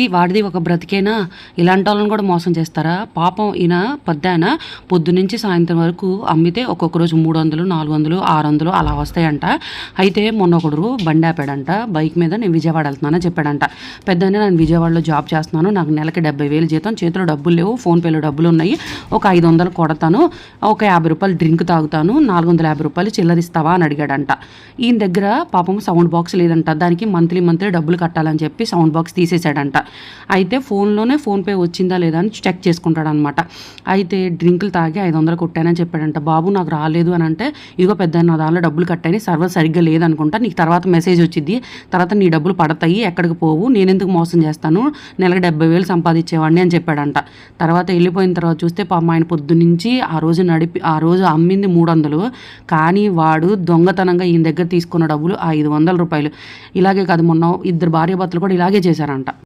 చీ వాడిది ఒక బ్రతికేనా ఇలాంటి వాళ్ళని కూడా మోసం చేస్తారా? పాపం ఈయన పెద్దాయన పొద్దు నుంచి సాయంత్రం వరకు అమ్మితే ఒక్కొక్క రోజు మూడు వందలు నాలుగు వందలు ఆరు వందలు అలా వస్తాయంట. అయితే మొన్న ఒకడు బండి ఆపాడంట. బైక్ మీద నేను విజయవాడ వెళ్తున్నానని చెప్పాడంట. పెద్దనే నేను విజయవాడలో జాబ్ చేస్తున్నాను. నాకు నెలకి డెబ్బై వేలు జీతం చేతిలో డబ్బులు లేవు ఫోన్పేలో డబ్బులు ఉన్నాయి. ఒక ఐదు వందలు కొడతాను. ఒక యాభై రూపాయలు డ్రింక్ తాగుతాను. నాలుగు వందల యాభై రూపాయలు చిల్లరిస్తావా? అని అడిగాడంట. ఈయన దగ్గర పాపం సౌండ్ బాక్స్ లేదంట. దానికి మంత్లీ మంత్లీ డబ్బులు కట్టాలని చెప్పి సౌండ్ బాక్స్ తీసేశాడంట. అయితే ఫోన్లోనే ఫోన్పే వచ్చిందా లేదా అని చెక్ చేసుకుంటాడు అనమాట అయితే డ్రింకులు తాగి ఐదు వందలు కొట్టానని చెప్పాడంట. బాబు నాకు రాలేదు అని అంటే ఇదిగో పెద్ద నా దానిలో డబ్బులు కట్టాయి సర్వర్ సరిగ్గా లేదనుకుంటా నీకు తర్వాత మెసేజ్ వచ్చింది తర్వాత నీ డబ్బులు పడతాయి ఎక్కడికి పోవు నేనెందుకు మోసం చేస్తాను? నెలకు డెబ్బై వేలు సంపాదించేవాడిని అని చెప్పాడంట. తర్వాత వెళ్ళిపోయిన తర్వాత చూస్తే పాపం ఆయన పొద్దునుంచి ఆ రోజు నడిపి ఆ రోజు అమ్మింది మూడు వందలు కానీ వాడు దొంగతనంగా ఈయన దగ్గర తీసుకున్న డబ్బులు ఐదు వందల రూపాయలు. ఇలాగే కాదు మొన్న ఇద్దరు భార్యాభర్తలు కూడా ఇలాగే చేశారంట.